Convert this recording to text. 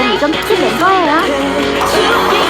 다음 이건 특히 멤버예요.